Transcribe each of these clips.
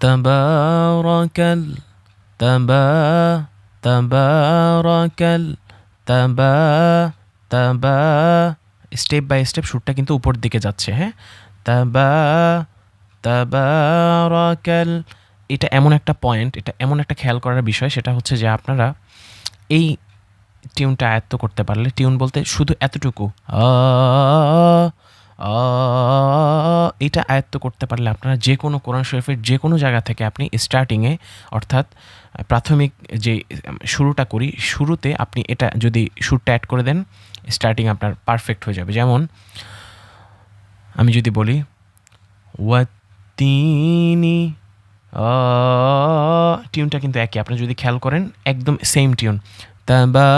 তাবারাকাল তাবা তাবারাকাল তাবা তাবা স্টেপ বাই স্টেপ সুরটা কিন্তু উপর দিকে যাচ্ছে হ্যাঁ? তাবা তাবারাকাল এটা এমন একটা পয়েন্ট এটা এমন একটা খেয়াল করার বিষয় সেটা হচ্ছে যে আপনারা এই টিউনটা আয়ত্ত করতে পারলে টিউন বলতে শুধু এতটুকু। আ, এটা আয়ত্ত করতে পারলে আপনারা যে কোনো কোরআন শরীফের যে কোনো জায়গা থেকে আপনি স্টার্টিংয়ে অর্থাৎ প্রাথমিক যে, শুরুটা করি, শুরুতে আপনি এটা যদি সুরটা অ্যাড করে দেন স্টার্টিং আপনার পারফেক্ট হয়ে যাবে। যেমন, আমি যদি বলি ওয়াতিনি টিউনটা কিন্তু একই। আপনি যদি খেয়াল করেন, একদম সেম টিউন তাবা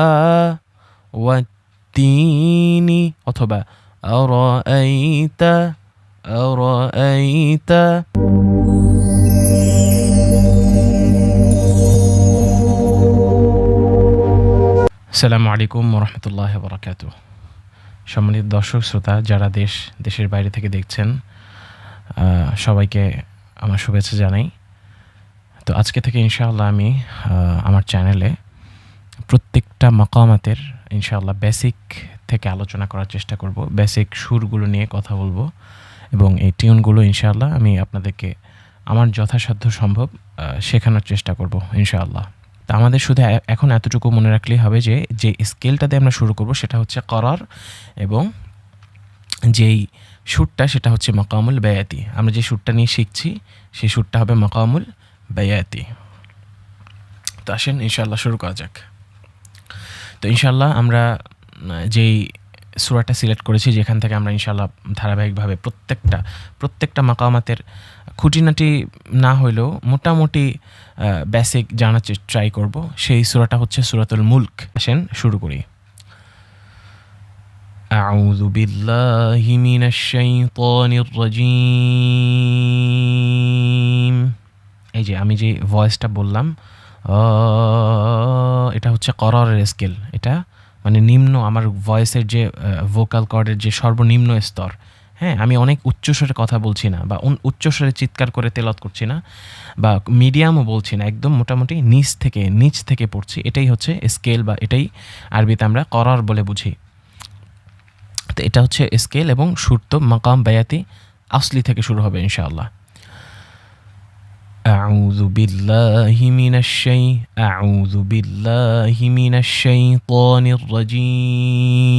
ওয়াতিনি অথবা আরাইতা আরাইতা আসসালামু আলাইকুম রহমতুল্লাহ বরাকাত সম্মানিত দর্শক, শ্রোতা, যারা দেশ, দেশের বাইরে থেকে দেখছেন সবাইকে আমার শুভেচ্ছা জানাই। তো আজকে থেকে ইনশাআল্লাহ আমি আমার চ্যানেলে প্রত্যেকটা মাকামাতের ইনশাআল্লাহ বেসিক থেকে আলোচনা করার চেষ্টা করব বেসিক সুরগুলো নিয়ে কথা বলব এবং এই টিউনগুলো ইনশাআল্লাহ আমি আপনাদেরকে আমার যথাসাধ্য সম্ভব শেখানোর চেষ্টা করব ইনশাআল্লাহ। তা আমাদের শুধু এখন এতটুকু মনে রাখলেই হবে যে যে স্কেলটা দিয়ে আমরা শুরু করব সেটা হচ্ছে করার এবং যেই সুরটা সেটা হচ্ছে মকামুল বেয়াতি। আমরা যে সুরটা নিয়ে শিখছি, সেই সুরটা হবে মকামুল বেয়াতি। তো আসেন ইনশাল্লাহ শুরু করা যাক। তো ইনশাল্লাহ আমরা যেই সুরাটা সিলেক্ট করেছি যেখান থেকে আমরা ইনশাল্লাহ ধারাবাহিকভাবে প্রত্যেকটা প্রত্যেকটা মাকামাতের খুঁটিনাটি না হইলেও মোটামুটি বেসিক জানার ট্রাই করব সেই সুরাটা হচ্ছে সুরাতুল মুলক আসেন শুরু করি أعوذ بالله من الشيطان الرجيم এই যে আমি যে ভয়েসটা বললাম আহ, এটা হচ্ছে করারের স্কেল এটা মানে নিম্ন আমার ভয়েসের যে ভোকাল কর্ডের যে সর্বনিম্ন স্তর হ্যাঁ? আমি অনেক উচ্চস্বরে কথা বলছি না বা উচ্চস্বরে চিৎকার করে তেলত করছি না বা মিডিয়ামও বলছি না, একদম মোটামুটি নিচ থেকে নিচ থেকে পড়ছি। এটাই হচ্ছে স্কেল বা এটাই আরবিতে আমরা করার বলে বুঝি। তো এটা হচ্ছে স্কেল এবং সুর তো মাকাম, বায়াতি, আসলি থেকে শুরু হবে ইনশাআল্লাহ। أعوذ بالله من الشي أعوذ بالله من الشيطان الرجيم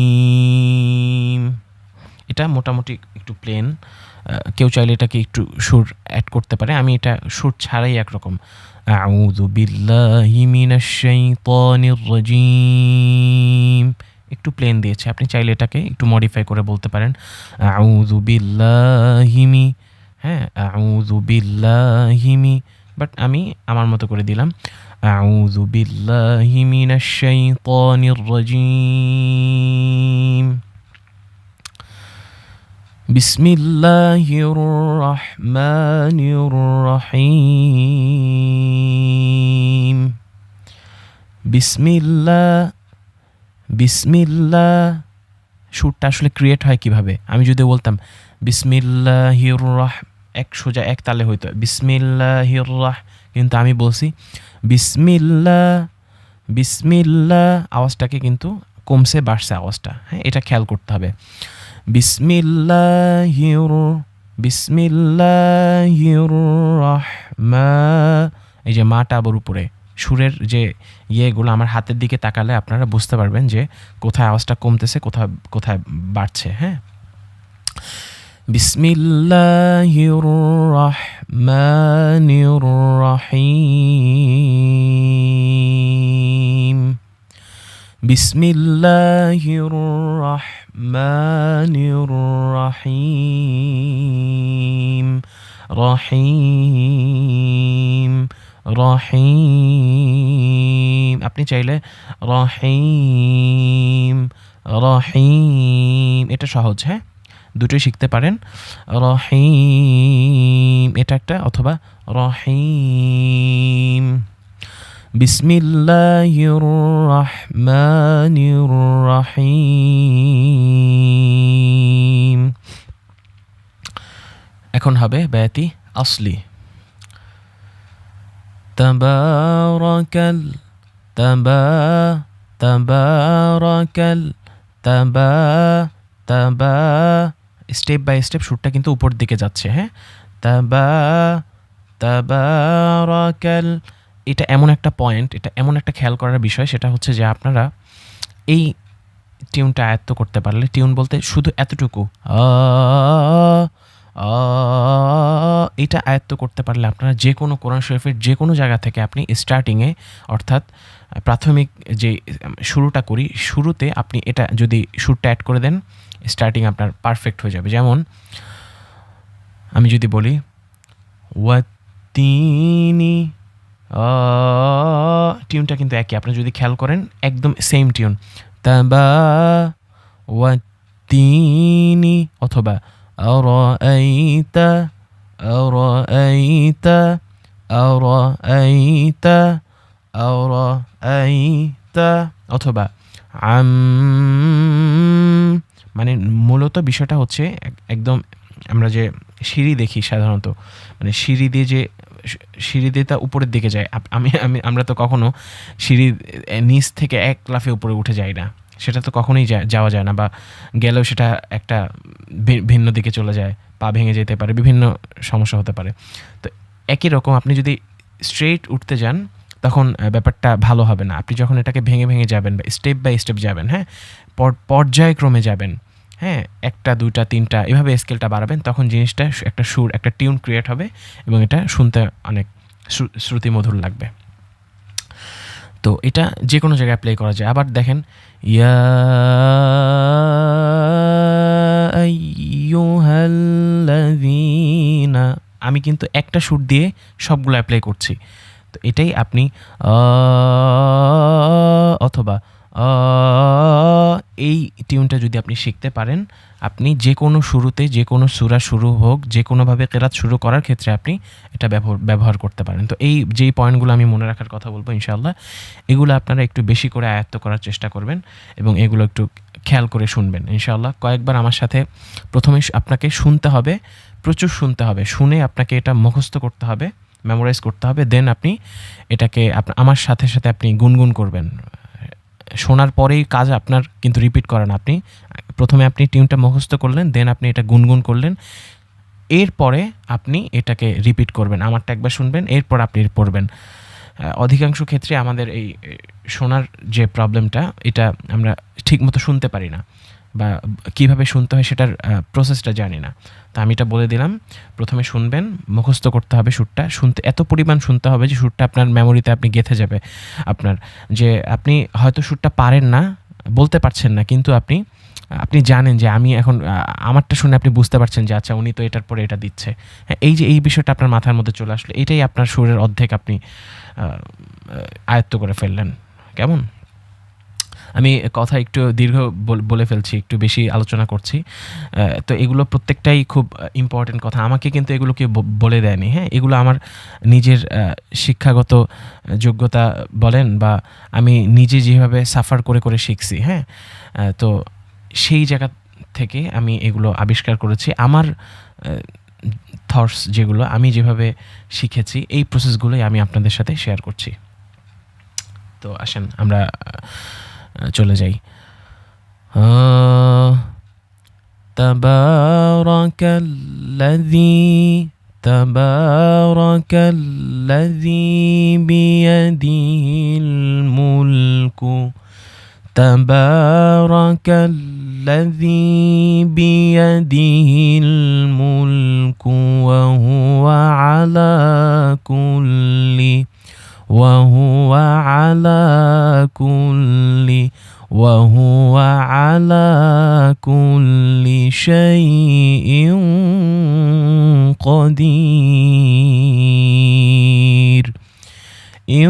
এটা মোটামুটি একটু প্লেন কেউ চাইলে এটাকে একটু সুর অ্যাড করতে পারে আমি এটা সুর ছাড়াই একরকম আউযু বিল্লাহি মিনাশ শাইতানির রাজিম একটু প্লেন দিয়েছে আপনি চাইলে এটাকে একটু মডিফাই করে বলতে পারেন আউযু বিল্লাহি মি হ্যাঁ আউযু বিল্লাহি মি বাট আমি আমার মতো করে দিলাম আউযু বিল্লাহি মিনাশ শাইতানির রাজিম بسم الله الرحمن الرحيم بسم الله بسم الله সুরটা আসলে ক্রিয়েট হয় কিভাবে আমি যদি বলতাম বিসমিল্লাহির রাহ এক সোজা এক তালে হইতো বিসমিল্লাহির রাহ কিন্তু আমি বলছি বিসমিল্লাহ বিসমিল্লাহ আওয়াজটাকে কিন্তু কমছে, বাড়ছে আওয়াজটা। হ্যাঁ এটা খেয়াল করতে হবে। বিসমিল্লাহির বিসমিল্লাহির রাহমা এই যে মাটা আবার উপরে। সুরের যে ইয়েগুলো আমার হাতের দিকে তাকালে আপনারা বুঝতে পারবেন যে কোথায় আওয়াজটা কমতেছে, কোথায় কোথায় বাড়ছে। হ্যাঁ? বিসমিল্লাহির রহমানির রহিম বিসমিল্লাহির রহমানির রহিম রহিম রহিম। আপনি চাইলে রহিম রহিম। এটা সহজ হ্যাঁ? দুটোই শিখতে পারেন। রহিম, এটা একটা অথবা রহিম। বিসমিল্লাহির রহমানির রহিম এখন হবে ব্যতি আসলি। তাবারাকাল, তাবা তাবারাকাল, তাবা তাবা স্টেপ বাই স্টেপ সুরটা কিন্তু উপর দিকে যাচ্ছে হ্যাঁ? তাবা তাবারাকাল, এটা এমন একটা পয়েন্ট এটা এমন একটা খেয়াল করার বিষয়, সেটা হচ্ছে যে আপনারা এই টিউনটা আয়ত্ত করতে পারলে টিউন বলতে শুধু এতটুকু এটা আয়ত্ত করতে পারলে আপনারা যে কোনো কোরআন শরীফের যে কোনো জায়গা থেকে আপনি স্টার্টিংয়ে অর্থাৎ প্রাথমিক যে শুরুটা করি, শুরুতে আপনি এটা যদি সুরটা অ্যাড করে দেন স্টার্টিং আপনার পারফেক্ট হয়ে যাবে। যেমন, আমি যদি বলি ওয়াতিনি টিউনটা কিন্তু একই। আপনি যদি খেয়াল করেন, একদম সেম টিউন তাবা ওয়াতিনি অথবা আরাইতা আরাইতা আরাইতা আরাইতা অথবা, আম মানে মূলত বিষয়টা হচ্ছে এক- একদম আমরা যে সিঁড়ি দেখি সাধারণত মানে সিঁড়ি দিয়ে যে সিঁড়ি দিয়ে তা উপরের দিকে যায়। আমি আমি, আমরা তো কখনো সিঁড়ি নিচ থেকে এক লাফে উপরে উঠে যাই না। সেটা তো কখনোই যাওয়া যায় না বা গেলেও সেটা একটা ভিন্ন দিকে চলে যায়, পা ভেঙে যেতে পারে, বিভিন্ন সমস্যা হতে পারে। তো একই রকম আপনি যদি স্ট্রেট উঠতে যান, তখন ব্যাপারটা ভালো হবে না। আপনি যখন এটাকে ভেঙে ভেঙে যাবেন বা স্টেপ বাই স্টেপ যাবেন হ্যাঁ পর্যায়ক্রমে যাবেন হ্যাঁ একটা, দুইটা, তিনটা, এভাবে স্কেলটা বাড়াবেন, তখন জিনিসটা একটা সুর, একটা টিউন ক্রিয়েট হবে এবং এটা শুনতে অনেক শ্রু- শ্রুতিমধুর লাগবে। তো এটা যে কোনো জায়গায় প্লে করা যায়। আবার দেখেন, ইয়া আমি কিন্তু একটা সুর দিয়ে সবগুলো অ্যাপ্লাই করছি। তো এটাই আপনি অথবা টিউনটা যদি আপনি শিখতে পারেন, আপনি যে কোনো শুরুতে যে কোনো সুরা শুরু হোক যে কোনোভাবে কেরাত শুরু করার ক্ষেত্রে আপনি এটা ব্যবহার করতে পারেন। তো এই যেই পয়েন্টগুলো আমি মনে রাখার কথা বলব ইনশাআল্লাহ, এগুলো আপনারা একটু বেশি করে আয়ত্ত করার চেষ্টা করবেন এবং এগুলো একটু খেয়াল করে শুনবেন ইনশাআল্লাহ। কয়েকবার আমার সাথে প্রথমে আপনাকে শুনতে হবে, প্রচুর শুনতে হবে। শুনে আপনাকে এটা মুখস্থ করতে হবে মেমোরাইজ করতে হবে দেন আপনি এটাকে আমার সাথে সাথে আপনি গুনগুন করবেন। শোনার পরেই কাজ আপনার কিন্তু রিপিট করেন আপনি। প্রথমে আপনি টিউনটা মুখস্থ করলেন দেন আপনি এটা গুনগুন করলেন। এরপরে আপনি এটাকে রিপিট করবেন, আমারটা একবার শুনবেন, এরপর আপনি পড়বেন। অধিকাংশ ক্ষেত্রে আমাদের এই শোনার যে প্রবলেমটা এটা আমরা ঠিকমতো শুনতে পারি না। বা কীভাবে শুনতে হয় সেটার প্রসেসটা জানি না। তো আমি এটা বলে দিলাম। প্রথমে শুনবেন, মুখস্থ করতে হবে সুরটা। শুনতে, এত পরিমাণ শুনতে হবে যে সুরটা আপনার মেমোরিতে আপনি গেঁথে যাবে। আপনার যে আপনি হয়তো সুরটা পারেন না, বলতে পারছেন না, কিন্তু আপনি আপনি জানেন যে আমি এখন আমারটা শুনে আপনি বুঝতে পারছেন যে আচ্ছা উনি তো এটার পরে এটা দিচ্ছে। হ্যাঁ এই যে, এই বিষয়টা আপনার মাথার মধ্যে চলে আসলো। এটাই আপনার সুরের অর্ধেক আপনি আয়ত্ত করে ফেললেন। কেমন? আমি কথা একটু দীর্ঘ বলে ফেলছি, একটু বেশি আলোচনা করছি। তো এগুলো প্রত্যেকটাই খুব ইম্পর্টেন্ট কথা। আমাকে কিন্তু এগুলো কেউ বলে দেয়নি হ্যাঁ? এগুলো আমার নিজের শিক্ষাগত যোগ্যতা বলেন বা আমি নিজে যেভাবে সাফার করে করে শিখছি হ্যাঁ? তো সেই জায়গা থেকে আমি এগুলো আবিষ্কার করেছি। আমার থটস যেগুলো, আমি যেভাবে শিখেছি, এই প্রসেসগুলোই আমি আপনাদের সাথে শেয়ার করছি। তো আসেন, আমরা চলে যাই আহ, تبارك الذي تبارك الذي بيده الملك تبارك الذي بيده الملك وهو على كل وهو على كل وهو على كل شيء قدير. إن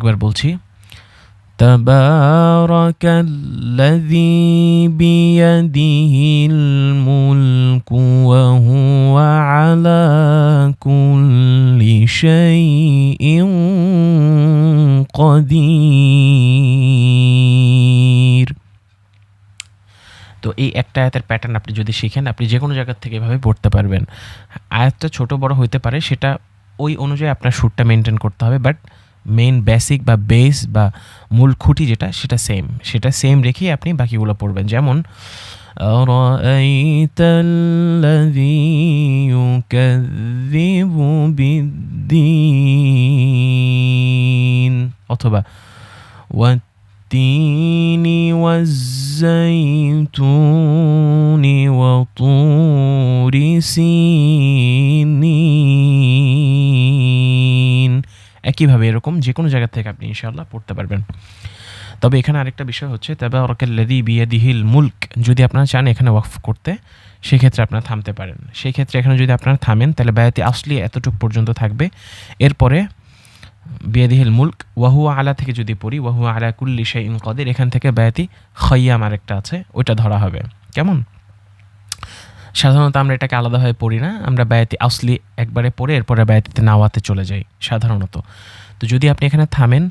আরেকবার বলছি تبارك الذي بيده الملك وهو على كل شيء قدير তো এই একটা আয়াতের প্যাটার্ন আপনি যদি শিখেন আপনি যে কোনো জায়গার থেকে এভাবে পড়তে পারবেন আয়াতটা ছোট বড় হইতে পারে সেটা ওই অনুযায়ী আপনার সুরটা মেনটেন করতে হবে বাট মেইন বেসিক বা বেস বা মূল খুঁটি যেটা সেটা সেম সেটা সেম রেখেই আপনি বাকিগুলো পড়বেন যেমন أرأيت الذي يكذب بالدين অথবা والتين والزيتون وطور سينين একইভাবে এরকম যে কোনো জায়গা থেকে আপনি ইনশাআল্লাহ পড়তে পারবেন। তবে এখানে আরেকটা বিষয় হচ্ছে তবে ওরকাল্লাদি বিয়াদিহিল মুল্ক, যদি আপনারা চান এখানে ওয়াকফ করতে, সেক্ষেত্রে আপনারা থামতে পারেন। সেই ক্ষেত্রে এখানে যদি আপনারা থামেন, তাহলে ব্যয়তি আসলি এতটুকু পর্যন্ত থাকবে। এরপরে বিয়াদিহিল মুল্ক, ওয়াহুয়া আলা থেকে যদি পড়ি, ওয়াহুয়া আলা কুল্লি শাই ইন কদের, এখান থেকে ব্যয়তি খৈয়াম আরেকটা আছে, ওইটা ধরা হবে। কেমন? সাধারণত আমরা এটাকে আলাদাভাবে পড়ি না। আমরা ব্যয়তি আসলি একবারে পড়ে, এরপরে ব্যয়তিতে নাওয়াতে চলে যাই সাধারণত। তো যদি আপনি এখানে থামেন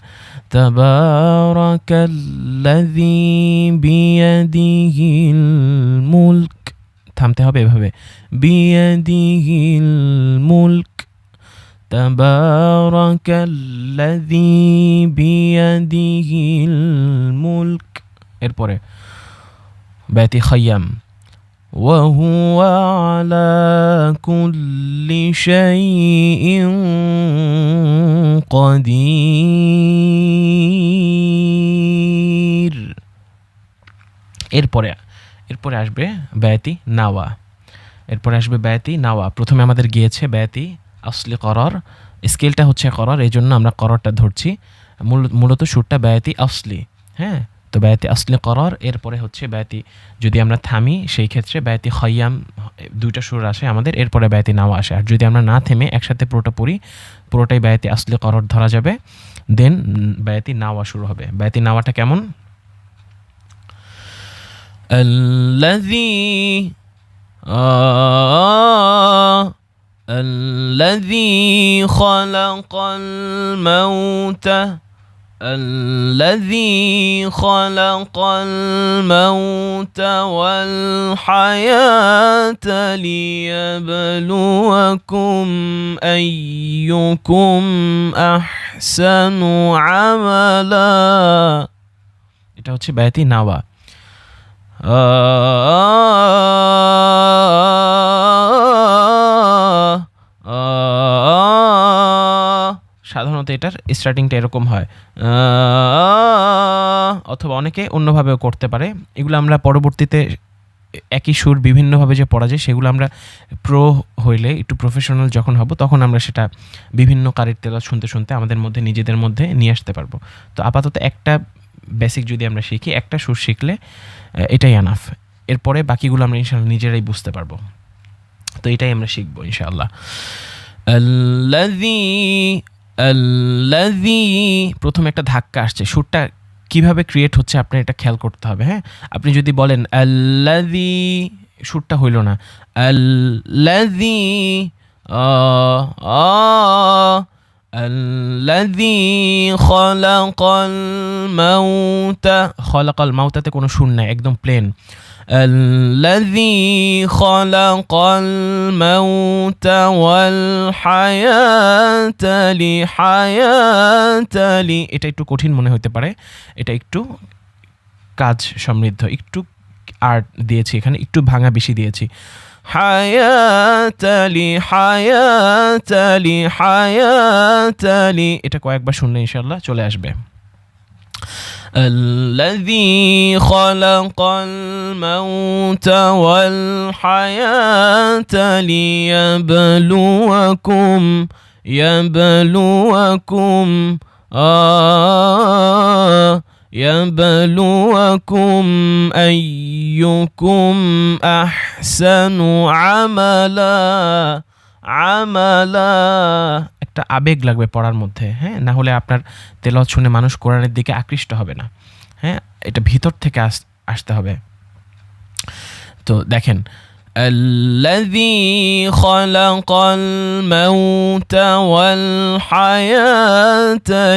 মুলক, থামতে হবে এভাবে, বিয়াদিহিল মুলক, তাবারাকাল্লাযী বিয়াদিহিল মুলক, এরপরে, ব্যতি খাইয়াম وهو على كل شيء قدير এরপরে এরপরে আসবে ব্যয়তি নাওয়া এরপরে আসবে ব্যয়তি নাওয়া প্রথমে আমাদের গিয়েছে ব্যয়তি আসলি করর স্কেলটা হচ্ছে করর এই জন্য আমরা কররটা ধরছি মূলত সুরটা ব্যয়তি আসলি হ্যাঁ তো ব্যয়তি আসলে করর এরপরে হচ্ছে ব্যয়তি যদি আমরা থামি সেই ক্ষেত্রে ব্যয়তি খয়াম দুইটা সুর আসে আমাদের এরপরে ব্যয়তি নাও আসে আর যদি আমরা না থেমে একসাথে পুরোটা পড়ি পুরোটাই ব্যয়তি আসলে করর ধরা যাবে দেন ব্যয়তি নাওয়া শুরু হবে ব্যয়তি নাওয়াটা কেমন الذي آه الذي خلق الموت الذي خلق الموت والحياة ليبلوكم أيكم أحسن عملا এটা হচ্ছে ব্যয়তি নাওয়া সাধারণত এটার স্টার্টিংটা এরকম হয়। অথবা অনেকে অন্যভাবেও করতে পারে। এগুলো আমরা পরবর্তীতে একই সুর বিভিন্নভাবে যে পড়া যায়, সেগুলো আমরা প্রো হইলে, একটু প্রফেশনাল যখন হব, তখন আমরা সেটা বিভিন্ন কারের তেলা শুনতে শুনতে আমাদের মধ্যে, নিজেদের মধ্যে নিয়ে আসতে পারব। তো আপাতত একটা বেসিক যদি আমরা শিখি, একটা সুর শিখলে এটাই আনাফ এরপরে বাকিগুলো আমরা ইনশাল্লাহ নিজেরাই বুঝতে পারব। তো এটাই আমরা শিখব ইনশাআল্লাহ। আল্লাদি প্রথমে একটা ধাক্কা আসছে। সুরটা কীভাবে ক্রিয়েট হচ্ছে আপনি এটা খেয়াল করতে হবে হ্যাঁ? আপনি যদি বলেন লাভি সুরটা হইল না। আল্লাদি আল্লাদি খলাকল মাউতা। খলাকল মাউতাতে কোনো সুর নাই, একদম প্লেন الذي خلق الموت والحياة لحياة لي এটা একটু কঠিন মনে হতে পারে এটা একটু কাজ সমৃদ্ধ একটু আর্ট দিয়েছি এখানে একটু ভাঙা বেশি দিয়েছি হায়াতালি হায়াতালি হায়াতালি এটা কয়েকবার শুনলে ইনশাল্লাহ চলে আসবে الذي خلق الموت والحياة ليبلوكم يبلوكم آه يبلوكم أيكم أحسن عملا عملا. একটা আবেগ লাগবে পড়ার মধ্যে হ্যাঁ না হলে আপনার তেলত শুনে মানুষ কোরআনের দিকে আকৃষ্ট হবে না হ্যাঁ এটা ভিতর থেকে আসতে হবে তো দেখেন الذي خلق الموت والحياة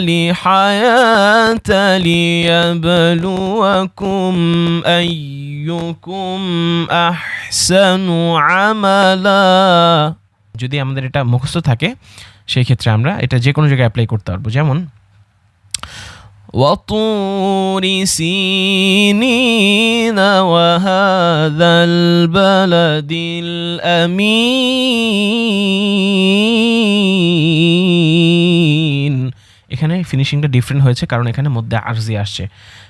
لحياة ليبلوكم أيكم أحسن عملا যদি আমাদের এটা মুখস্থ থাকে সেই ক্ষেত্রে আমরা এটা যে কোনো জায়গায় অ্যাপ্লাই করতে পারবো যেমন وطور سينين وهذا البلد الأمين এখানে ফিনিশিংটা ডিফারেন্ট হয়েছে কারণ এখানে মধ্যে আরজি আসছে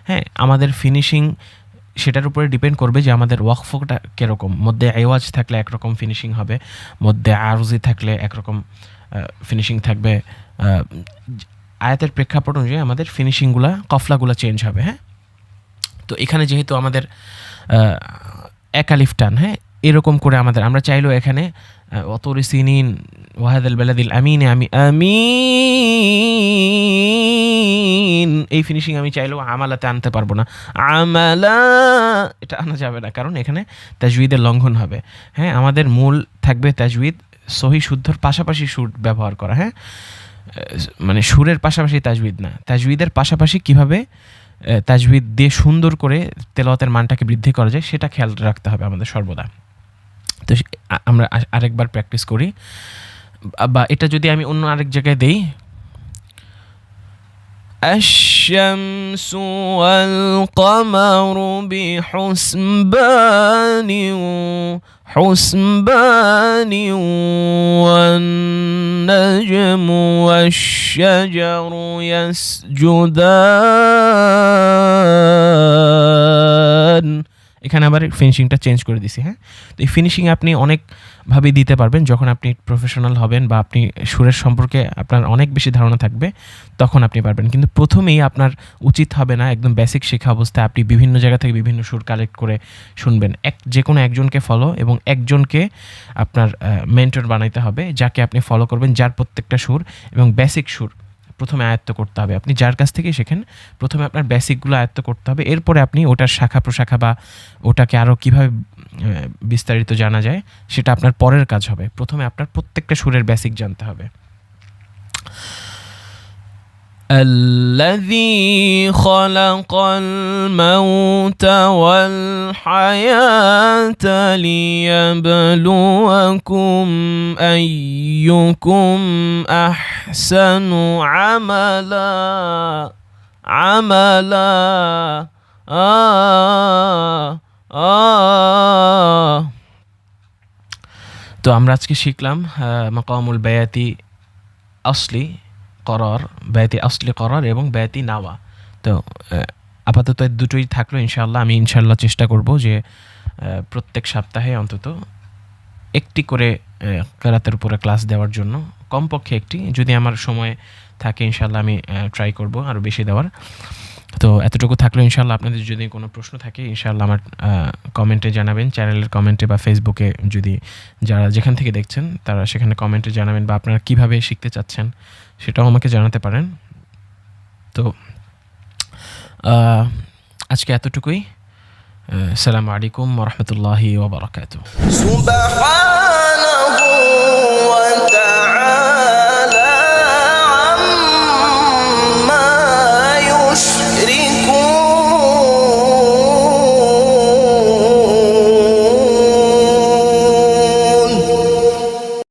হ্যাঁ আমাদের ফিনিশিং সেটার উপরে ডিপেন্ড করবে যে আমাদের ওয়াকফটা কীরকম মধ্যে আওয়াজ থাকলে একরকম ফিনিশিং হবে মধ্যে আরজি থাকলে একরকম ফিনিশিং থাকবে আয়াতের প্রেক্ষাপট অনুযায়ী আমাদের ফিনিশিংগুলা কফলাগুলো চেঞ্জ হবে হ্যাঁ? তো এখানে যেহেতু আমাদের একালিফ টান হ্যাঁ? এরকম করে আমাদের, আমরা চাইলেও এখানে অতরি সিনিন ওয়াহাদুল বেলাদিল আমিনে, আমি আমিন, এই ফিনিশিং আমি চাইলেও আমালাতে আনতে পারব না। আমালা, এটা আনা যাবে না, কারণ এখানে তাজউইদের লঙ্ঘন হবে হ্যাঁ? আমাদের মূল থাকবে তাজউইদ সহি শুদ্ধর পাশাপাশি সুর ব্যবহার করা হ্যাঁ? মানে সুরের পাশাপাশি তাজবিদ না। তাজবিদের পাশাপাশি কীভাবে তাজবিদ দিয়ে সুন্দর করে তেলাওয়াতের মানটাকে বৃদ্ধি করা যায়, সেটা খেয়াল রাখতে হবে আমাদের সর্বদা। তো আমরা আরেকবার প্র্যাকটিস করি। বা- বা এটা যদি আমি অন্য আরেক জায়গায় দেই الشمس والقمر بحسبان حسبان والنجم والشجر يسجدان. এখানে আবার ফিনিশিংটা চেঞ্জ করে দিছি হ্যাঁ? তো এই ফিনিশিং আপনি অনেকভাবে দিতে পারবেন যখন আপনি প্রফেশনাল হবেন বা আপনি সুরের সম্পর্কে আপনার অনেক বেশি ধারণা থাকবে, তখন আপনি পারবেন। কিন্তু প্রথমেই আপনার উচিত হবে না একদম বেসিক শেখা অবস্থায় আপনি বিভিন্ন জায়গা থেকে বিভিন্ন সুর কালেক্ট করে শুনবেন। এক, যে কোনো একজনকে ফলো এবং একজনকে আপনার মেন্টর বানাইতে হবে, যাকে আপনি ফলো করবেন যার প্রত্যেকটা সুর এবং বেসিক সুর। প্রথমে আয়ত্ত করতে হবে। আপনি যার কাছ থেকে শেখেন, প্রথমে আপনার বেসিকগুলো আয়ত্ত করতে হবে। এরপরে আপনি ওটার শাখা প্রশাখা বা ওটাকে আরও কীভাবে বিস্তারিত জানা যায়, সেটা আপনার পরের কাজ হবে। প্রথমে আপনার প্রত্যেকটা সুরের বেসিক জানতে হবে। الذي خلق الموت والحياة ليبلوكم أيكم أحسن عملا عملا آه آه তো আমরা আজকে শিখলাম আহ, মাকামুল বেয়াতি আসলি করার ব্যয়তি আসলি করার এবং ব্যয়তি নাওয়া। তো আপাতত দুটোই থাকল ইনশাল্লাহ আমি ইনশাল্লাহ চেষ্টা করব যে প্রত্যেক সপ্তাহে অন্তত একটি করে কেরাতের উপরে ক্লাস দেওয়ার জন্য, কমপক্ষে একটি, যদি আমার সময় থাকে ইনশাল্লাহ আমি ট্রাই করব আরও বেশি দেওয়ার। তো, এতটুকু থাকল ইনশাল্লাহ আপনাদের যদি কোনো প্রশ্ন থাকে ইনশাল্লাহ আমার কমেন্টে জানাবেন, চ্যানেলের কমেন্টে বা ফেসবুকে যদি যারা যেখান থেকে দেখছেন, তারা সেখানে কমেন্টে জানাবেন বা আপনারা কীভাবে শিখতে চাচ্ছেন সেটাও আমাকে জানাতে পারেন। তো আজকে এতটুকুই। সালাম আলাইকুম রহমতুল্লাহ ওবরাকাত